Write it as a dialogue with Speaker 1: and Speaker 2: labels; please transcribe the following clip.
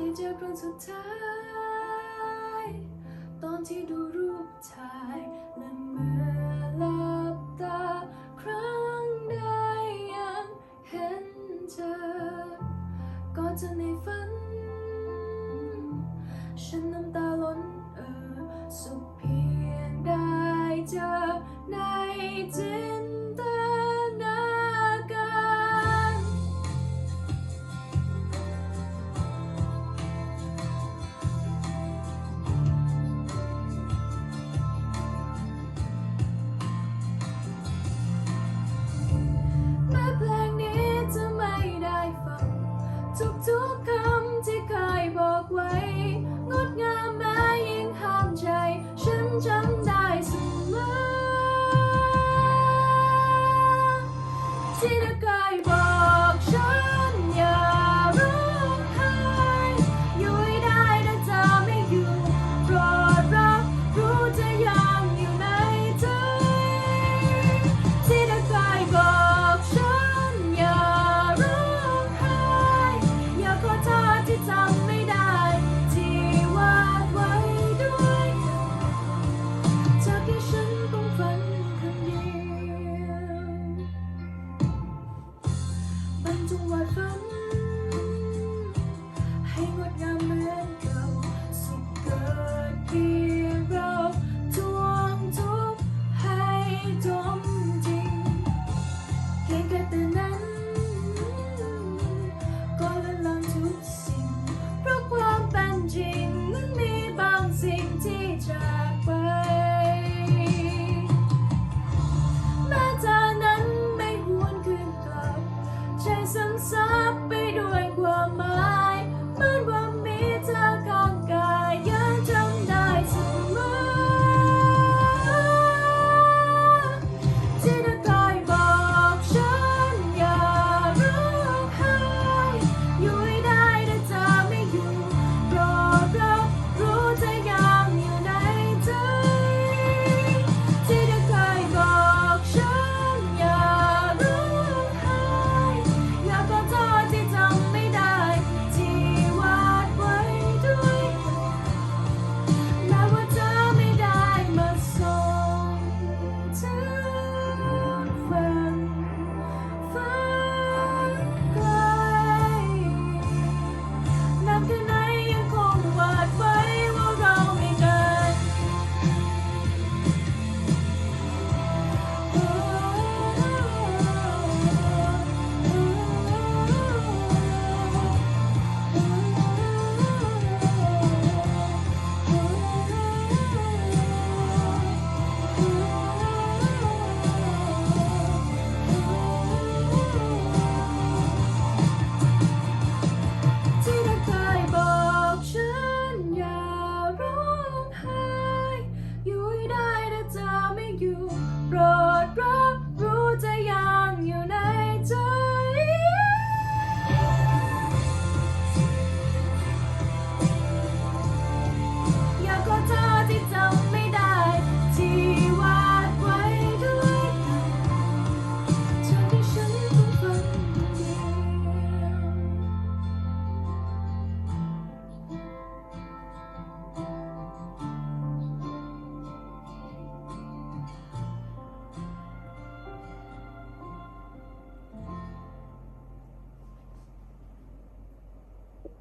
Speaker 1: ได้เจอครั้งสุดท้าย ตอนที่ดูรูปถ่ายและเมื่อหลับตาครั้งใดยังเห็นเธอ ก็จะในฝัน ฉัน